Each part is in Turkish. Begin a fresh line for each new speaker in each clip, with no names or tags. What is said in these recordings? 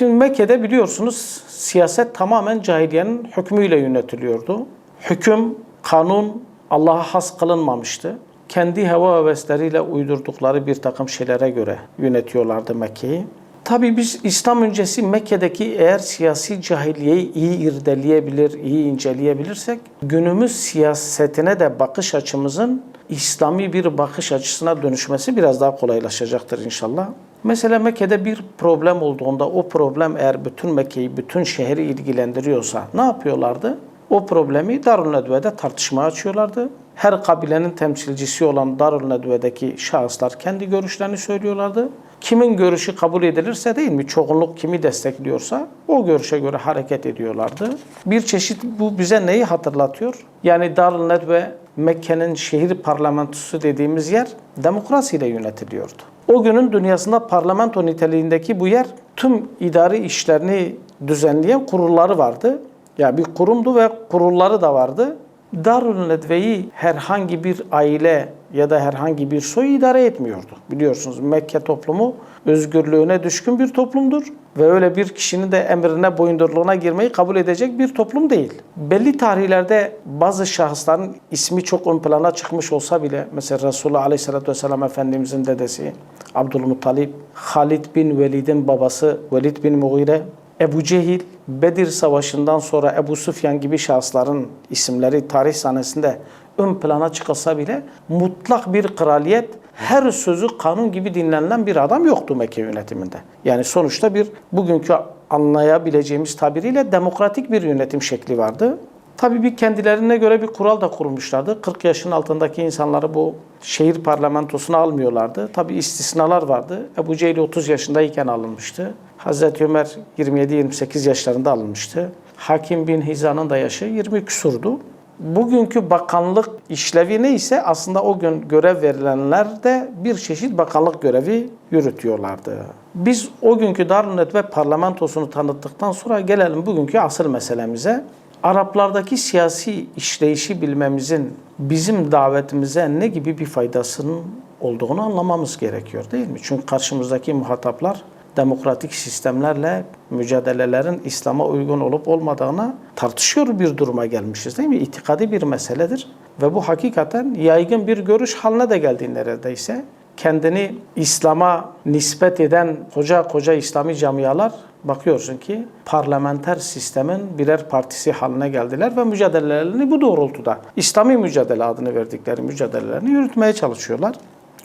Şimdi Mekke'de biliyorsunuz siyaset tamamen cahiliyenin hükmüyle yönetiliyordu. Hüküm, kanun Allah'a has kılınmamıştı. Kendi heva hevesleriyle uydurdukları bir takım şeylere göre yönetiyorlardı Mekke'yi. Tabii biz İslam öncesi Mekke'deki eğer siyasi cahiliyeyi iyi irdeleyebilir, iyi inceleyebilirsek günümüz siyasetine de bakış açımızın İslami bir bakış açısına dönüşmesi biraz daha kolaylaşacaktır inşallah. Mesela Mekke'de bir problem olduğunda o problem eğer bütün Mekke'yi, bütün şehri ilgilendiriyorsa ne yapıyorlardı? O problemi Darül Nedve'de tartışmaya açıyorlardı. Her kabilenin temsilcisi olan Darül Nedve'deki şahıslar kendi görüşlerini söylüyorlardı. Kimin görüşü kabul edilirse değil mi? Çoğunluk kimi destekliyorsa o görüşe göre hareket ediyorlardı. Bir çeşit bu bize neyi hatırlatıyor? Yani Darül Nedve Mekke'nin şehir parlamentosu dediğimiz yer demokrasiyle yönetiliyordu. O günün dünyasında parlamento niteliğindeki bu yer tüm idari işlerini düzenleyen kurulları vardı. Ya bir kurumdu ve kurulları da vardı. Darül Nedve'yi herhangi bir aile ya da herhangi bir soy idare etmiyordu. Biliyorsunuz Mekke toplumu özgürlüğüne düşkün bir toplumdur ve öyle bir kişinin de emrine boyundurluğuna girmeyi kabul edecek bir toplum değil. Belli tarihlerde bazı şahısların ismi çok ön plana çıkmış olsa bile mesela Resulullah Aleyhisselatü Vesselam Efendimizin dedesi Abdülmuttalip, Halid bin Velid'in babası Velid bin Mughire, Ebu Cehil, Bedir Savaşı'ndan sonra Ebu Süfyan gibi şahısların isimleri tarih sahnesinde ön plana çıkılsa bile mutlak bir kraliyet, her sözü kanun gibi dinlenilen bir adam yoktu Mekke yönetiminde. Yani sonuçta bir bugünkü anlayabileceğimiz tabiriyle demokratik bir yönetim şekli vardı. Tabii bir kendilerine göre bir kural da kurmuşlardı. 40 yaşın altındaki insanları bu şehir parlamentosuna almıyorlardı. Tabii istisnalar vardı. Ebu Cehil 30 yaşındayken alınmıştı. Hazreti Ömer 27-28 yaşlarında alınmıştı. Hakim bin Hizan'ın da yaşı 20 küsurdu. Bugünkü bakanlık işlevi neyse aslında o gün görev verilenler de bir çeşit bakanlık görevi yürütüyorlardı. Biz o günkü Darül Nedve parlamentosunu tanıttıktan sonra gelelim bugünkü asıl meselemize. Araplardaki siyasi işleyişi bilmemizin bizim davetimize ne gibi bir faydasının olduğunu anlamamız gerekiyor değil mi? Çünkü karşımızdaki muhataplar demokratik sistemlerle mücadelelerin İslam'a uygun olup olmadığını tartışıyor bir duruma gelmişiz değil mi? İtikadi bir meseledir ve bu hakikaten yaygın bir görüş haline de geldi neredeyse. Kendini İslam'a nispet eden koca koca İslami camialar bakıyorsun ki parlamenter sistemin birer partisi haline geldiler ve mücadelelerini bu doğrultuda İslami mücadele adını verdikleri mücadelelerini yürütmeye çalışıyorlar.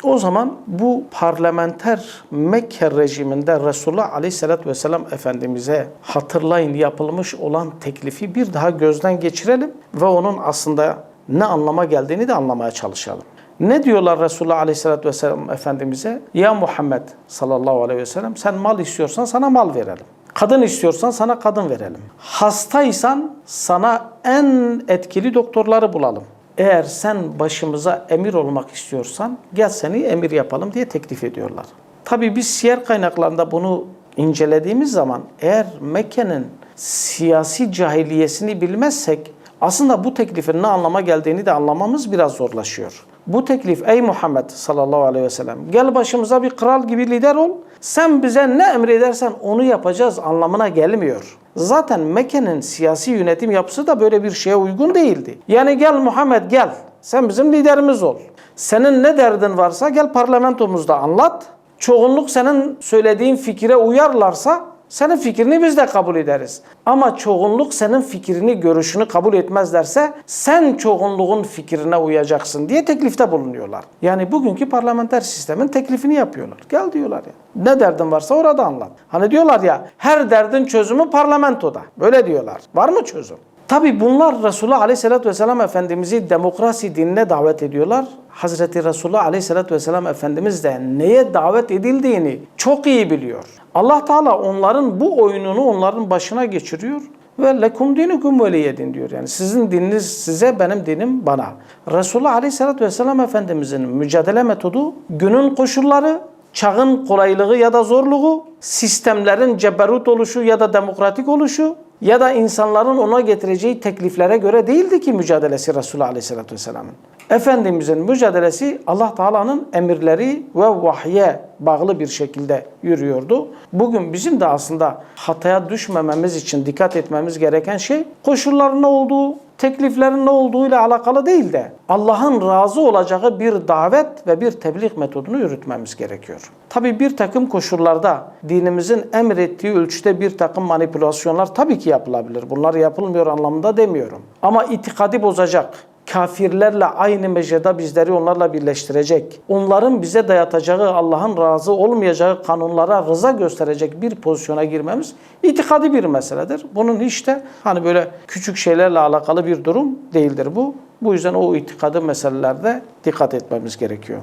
O zaman bu parlamenter Mekke rejiminde Resulullah Aleyhisselatü Vesselam Efendimiz'e hatırlayın yapılmış olan teklifi bir daha gözden geçirelim ve onun aslında ne anlama geldiğini de anlamaya çalışalım. Ne diyorlar Resulullah Aleyhisselatü Vesselam Efendimiz'e? Ya Muhammed sallallahu aleyhi ve sellem sen mal istiyorsan sana mal verelim. Kadın istiyorsan sana kadın verelim. Hastaysan sana en etkili doktorları bulalım. Eğer sen başımıza emir olmak istiyorsan gel seni emir yapalım diye teklif ediyorlar. Tabi biz siyer kaynaklarında bunu incelediğimiz zaman eğer Mekke'nin siyasi cahiliyesini bilmezsek aslında bu teklifin ne anlama geldiğini de anlamamız biraz zorlaşıyor. Bu teklif ey Muhammed sallallahu aleyhi ve sellem gel başımıza bir kral gibi lider ol. Sen bize ne emredersen onu yapacağız anlamına gelmiyor. Zaten Mekke'nin siyasi yönetim yapısı da böyle bir şeye uygun değildi. Yani gel Muhammed gel sen bizim liderimiz ol. Senin ne derdin varsa gel parlamentomuzda anlat. Çoğunluk senin söylediğin fikire uyarlarsa senin fikrini biz de kabul ederiz. Ama çoğunluk senin fikrini, görüşünü kabul etmezlerse sen çoğunluğun fikrine uyacaksın diye teklifte bulunuyorlar. Yani bugünkü parlamenter sistemin teklifini yapıyorlar. Gel diyorlar ya. Ne derdin varsa orada anlat. Hani diyorlar ya her derdin çözümü parlamentoda. Böyle diyorlar. Var mı çözüm? Tabi bunlar Resulullah Aleyhisselatü Vesselam Efendimiz'i demokrasi dinine davet ediyorlar. Hazreti Resulullah Aleyhisselatü Vesselam Efendimiz de neye davet edildiğini çok iyi biliyor. Allah Teala onların bu oyununu onların başına geçiriyor ve lekum dinukum veliyedin diyor. Yani sizin dininiz size, benim dinim bana. Resulullah Aleyhisselatü Vesselam Efendimiz'in mücadele metodu günün koşulları, çağın kolaylığı ya da zorluğu, sistemlerin ceberut oluşu ya da demokratik oluşu ya da insanların ona getireceği tekliflere göre değildi ki mücadelesi Resulullah Aleyhisselatü Vesselam'ın. Efendimizin mücadelesi Allah Teala'nın emirleri ve vahye bağlı bir şekilde yürüyordu. Bugün bizim de aslında hataya düşmememiz için dikkat etmemiz gereken şey koşulların ne olduğu, tekliflerin ne olduğuyla alakalı değil de Allah'ın razı olacağı bir davet ve bir tebliğ metodunu yürütmemiz gerekiyor. Tabi bir takım koşullarda dinimizin emrettiği ölçüde bir takım manipülasyonlar tabii ki yapılabilir. Bunlar yapılmıyor anlamında demiyorum. Ama itikadi bozacak, kafirlerle aynı mecrada bizleri onlarla birleştirecek, onların bize dayatacağı Allah'ın razı olmayacağı kanunlara rıza gösterecek bir pozisyona girmemiz itikadi bir meseledir. Bunun hiç de hani böyle küçük şeylerle alakalı bir durum değildir bu. Bu yüzden o itikadi meselelerde dikkat etmemiz gerekiyor.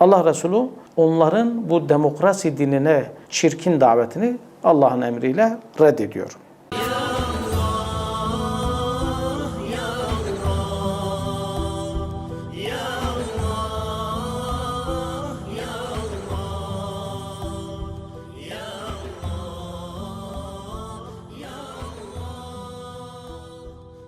Allah Resulü onların bu demokrasi dinine çirkin davetini Allah'ın emriyle reddediyor.